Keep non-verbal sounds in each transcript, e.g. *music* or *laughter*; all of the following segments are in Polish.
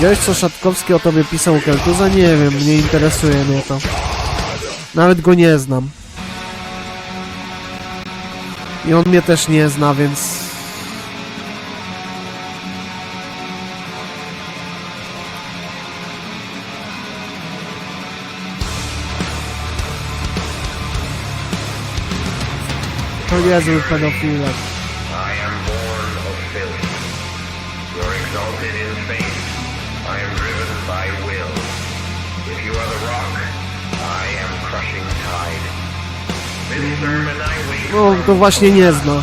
Widziałeś, co Szatkowski o tobie pisał u Keltuza? Nie wiem, nie interesuje mnie to. Nawet go nie znam. I on mnie też nie zna, więc... To niezły pedofilek. I am born of filth. Exalted faith. No, to właśnie nie zna.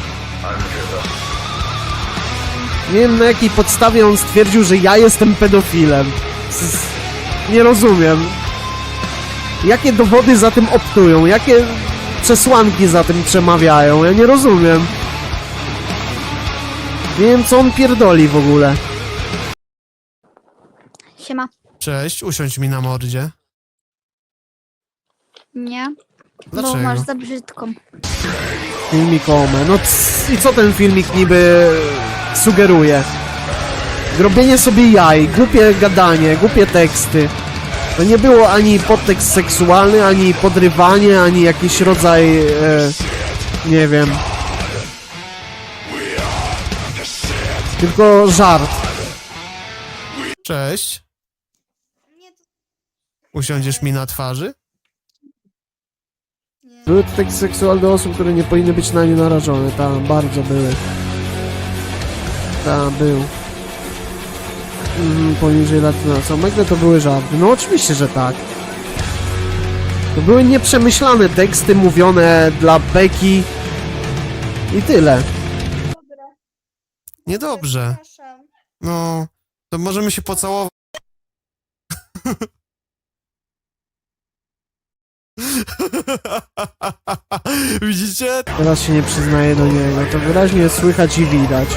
Nie wiem na jakiej podstawie on stwierdził, że ja jestem pedofilem. Nie rozumiem. Jakie dowody za tym optują? Jakie przesłanki za tym przemawiają? Ja nie rozumiem. Nie wiem co on pierdoli w ogóle. Siema. Cześć, usiądź mi na mordzie. Nie? Dlaczego? Bo masz za brzydką. Filmik Ome. No i co ten filmik niby sugeruje? Grobienie sobie jaj, głupie gadanie, głupie teksty. To nie było ani podtekst seksualny, ani podrywanie, ani jakiś rodzaj, e, nie wiem. Tylko żart. Cześć. Usiądziesz mi na twarzy? Były to teksty seksualne do osób, które nie powinny być na nie narażone. Tam bardzo były. Tam był. Mhm, poniżej lat na samego to były żarty. No oczywiście, że tak. To były nieprzemyślane teksty mówione dla beki i tyle. Niedobrze. No, to możemy się pocałować. *laughs* *laughs* Widzicie? Teraz się nie przyznaję do niego. To wyraźnie słychać i widać.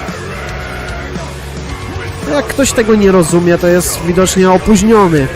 Jak ktoś tego nie rozumie, to jest widocznie opóźniony.